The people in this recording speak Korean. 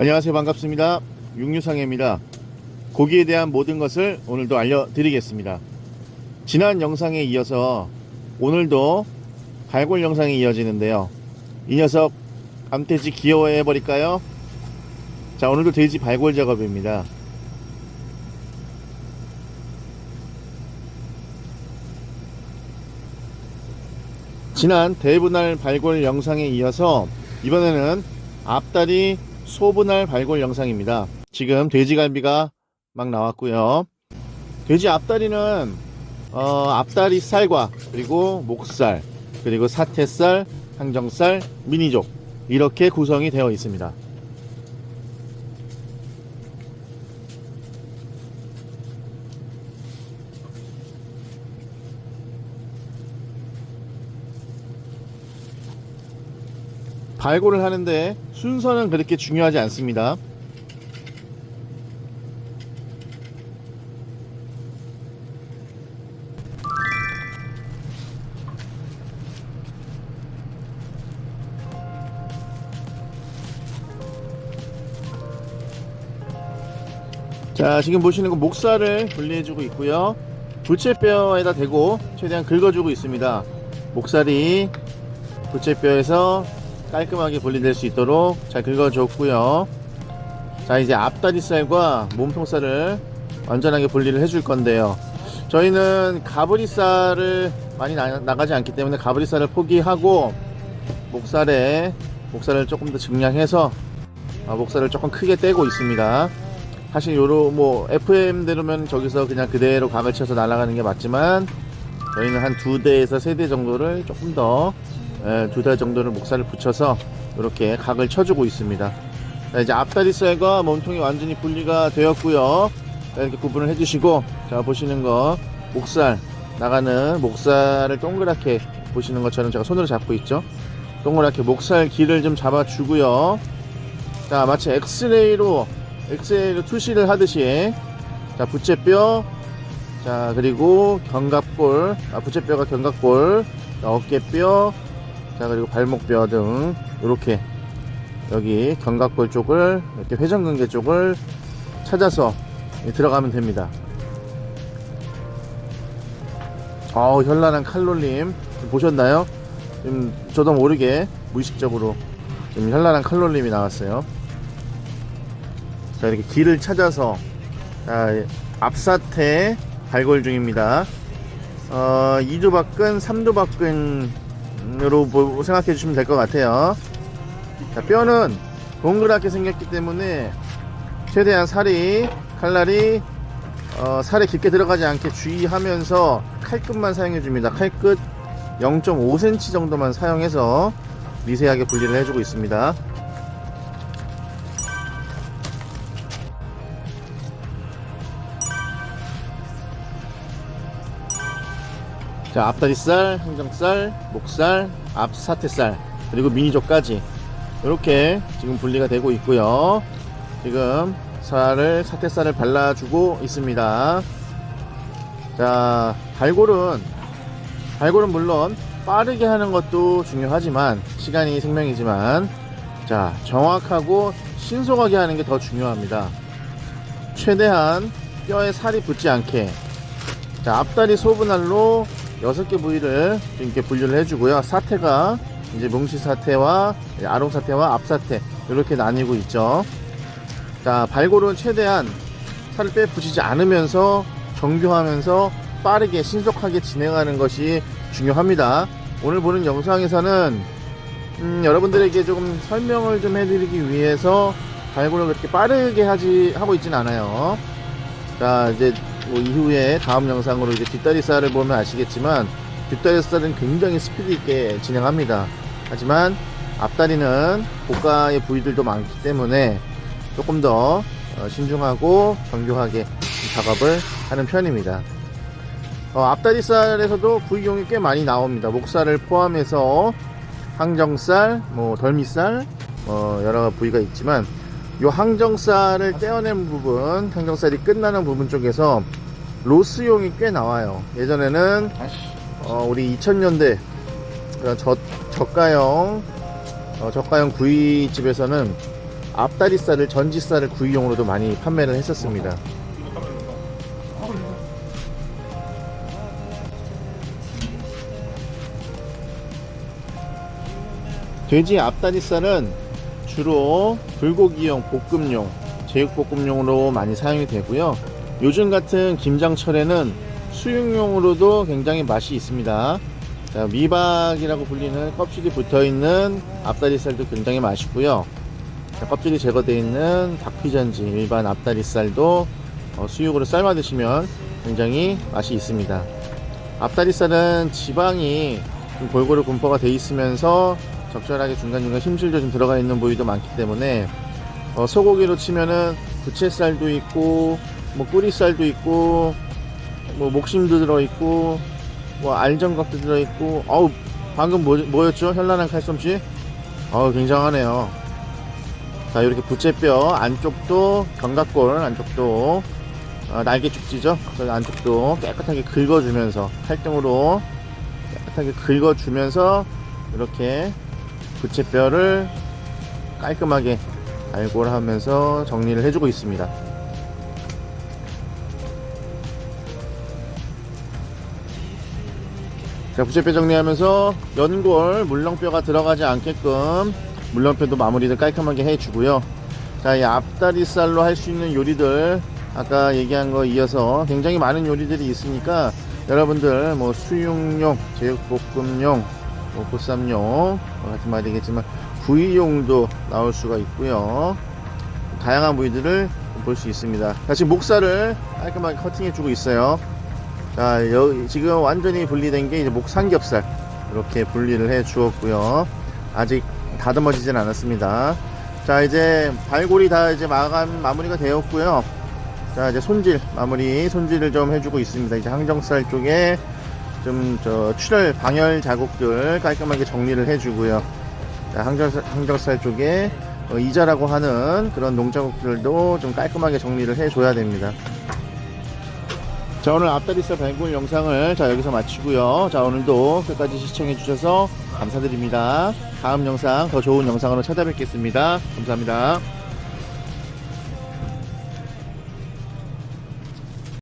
안녕하세요. 반갑습니다. 육류상해입니다. 고기에 대한 모든 것을 오늘도 알려드리겠습니다. 지난 영상에 이어서 오늘도 발골 영상이 이어지는데요. 이 녀석 암돼지 귀여워해 버릴까요? 자 오늘도 돼지 발골 작업입니다. 지난 대분할 발골 영상에 이어서 이번에는 앞다리 소분할 발골 영상입니다. 지금 돼지갈비가 막 나왔고요. 돼지 앞다리는 어, 앞다리 살과 그리고 목살 그리고 사태살, 항정살, 미니족 이렇게 구성이 되어 있습니다. 발골을 하는데 순서는 그렇게 중요하지 않습니다. 자, 지금 보시는 건 목살을 분리해주고 있고요. 부채뼈에다 대고 최대한 긁어주고 있습니다. 목살이 부채뼈에서 깔끔하게 분리될 수 있도록 잘 긁어줬고요. 자 이제 앞다리살과 몸통살을 완전하게 분리를 해줄 건데요. 저희는 가브리살을 많이 나, 나가지 않기 때문에 가브리살을 포기하고 목살에 목살을 조금 더 증량해서 아, 목살을 조금 크게 떼고 있습니다. 사실 요로 뭐 FM대로면 저기서 그냥 그대로 각을 쳐서 날아가는 게 맞지만 저희는 한 두 대에서 세 대 정도를 조금 더 예, 두 달 정도를 목살을 붙여서 이렇게 각을 쳐주고 있습니다. 자, 이제 앞다리살과 몸통이 완전히 분리가 되었고요. 자, 이렇게 구분을 해주시고 자 보시는 거 목살 나가는 목살을 동그랗게 보시는 것처럼 제가 손으로 잡고 있죠. 동그랗게 목살 길을 좀 잡아주고요. 자 마치 엑스레이로 엑스레이로 투시를 하듯이 자 부채뼈 자 그리고 견갑골 아 부채뼈가 견갑골 자, 어깨뼈 자 그리고 발목뼈 등 이렇게 여기 견갑골 쪽을 이렇게 회전근개 쪽을 찾아서 들어가면 됩니다. 아우 현란한 칼로림 보셨나요? 지금 저도 모르게 무의식적으로 지금 현란한 칼로림이 나왔어요. 자 이렇게 길을 찾아서 자, 앞사태 발골 중입니다. 어, 2두박근, 3두박근 으로 생각해 주시면 될 것 같아요. 자, 뼈는 동그랗게 생겼기 때문에 최대한 살이, 칼날이 어, 살에 깊게 들어가지 않게 주의하면서 칼끝만 사용해 줍니다. 칼끝 0.5cm 정도만 사용해서 미세하게 분리를 해주고 있습니다. 자, 앞다리살, 항정살, 목살, 앞사태살, 그리고 미니족까지 이렇게 지금 분리가 되고 있고요. 지금 살을 사태살을 발라주고 있습니다. 자, 발골은 발골은 물론 빠르게 하는 것도 중요하지만 시간이 생명이지만 자, 정확하고 신속하게 하는 게 더 중요합니다. 최대한 뼈에 살이 붙지 않게 자, 앞다리 소분할로 6개 부위를 이렇게 분류를 해주고요. 사태가 이제 뭉치 사태와 아롱 사태와 앞 사태 이렇게 나뉘고 있죠. 자, 발골은 최대한 살을 빼 붙이지 않으면서 정교하면서 빠르게 신속하게 진행하는 것이 중요합니다. 오늘 보는 영상에서는 음, 여러분들에게 조금 설명을 좀 해드리기 위해서 발골을 그렇게 빠르게 하지 하고 있진 않아요. 자, 이제 뭐 이후에 다음 영상으로 이제 뒷다리살을 보면 아시겠지만 뒷다리살은 굉장히 스피드 있게 진행합니다. 하지만 앞다리는 고가의 부위들도 많기 때문에 조금 더 어, 신중하고 정교하게 작업을 하는 편입니다. 어, 앞다리살에서도 부위용이 꽤 많이 나옵니다. 목살을 포함해서 항정살, 뭐 덜미살, 어, 여러 부위가 있지만 요 항정살을 떼어낸 부분, 항정살이 끝나는 부분 쪽에서 로스용이 꽤 나와요. 예전에는 어, 우리 2000년대 저, 저가형 어, 저가형 구이집에서는 앞다리살을 전지살을 구이용으로도 많이 판매를 했었습니다. 돼지 앞다리살은 주로 불고기용, 볶음용, 제육볶음용으로 많이 사용이 되고요. 요즘 같은 김장철에는 수육용으로도 굉장히 맛이 있습니다. 자, 미박이라고 불리는 껍질이 붙어 있는 앞다리살도 굉장히 맛있고요. 자, 껍질이 제거되어 있는 닭피전지 일반 앞다리살도 어, 수육으로 삶아 드시면 굉장히 맛이 있습니다. 앞다리살은 지방이 좀 골고루 분포가 되어 있으면서 적절하게 중간중간 힘줄도 좀 들어가 있는 부위도 많기 때문에 어, 소고기로 치면은 부채살도 있고 뭐 뿌리살도 있고 뭐 목심도 들어있고 뭐 알전각도 들어있고 어우 방금 뭐, 뭐였죠? 현란한 칼솜씨 어우 굉장하네요 자 이렇게 부채뼈 안쪽도 견갑골 안쪽도 어, 날개 축지죠 그 안쪽도 깨끗하게 긁어주면서 칼등으로 깨끗하게 긁어주면서 이렇게 부채뼈를 깔끔하게 알골하면서 정리를 해주고 있습니다. 자, 부채뼈 정리하면서 연골, 물렁뼈가 들어가지 않게끔 물렁뼈도 마무리를 깔끔하게 해주고요. 자, 이 앞다리살로 할 수 있는 요리들 아까 얘기한 거 이어서 굉장히 많은 요리들이 있으니까 여러분들 뭐 수육용, 제육볶음용, 뭐 보쌈용 같은 말이겠지만 구이용도 나올 수가 있고요. 다양한 부위들을 볼 수 있습니다. 자, 지금 목살을 깔끔하게 커팅해 주고 있어요. 자, 여, 지금 완전히 분리된 게 이제 목 삼겹살 이렇게 분리를 해 주었고요. 아직 다듬어지진 않았습니다. 자, 이제 발골이 다 이제 마감 마무리가 되었고요. 자, 이제 손질 마무리 손질을 좀 해주고 있습니다. 이제 항정살 쪽에 좀 저 출혈 방열 자국들 깔끔하게 정리를 해주고요. 자, 항정살, 항정살 쪽에 어, 이자라고 하는 그런 농자국들도 좀 깔끔하게 정리를 해줘야 됩니다. 자 오늘 앞다리살 발굴 영상을 자 여기서 마치고요. 자 오늘도 끝까지 시청해 주셔서 감사드립니다. 다음 영상 더 좋은 영상으로 찾아뵙겠습니다. 감사합니다.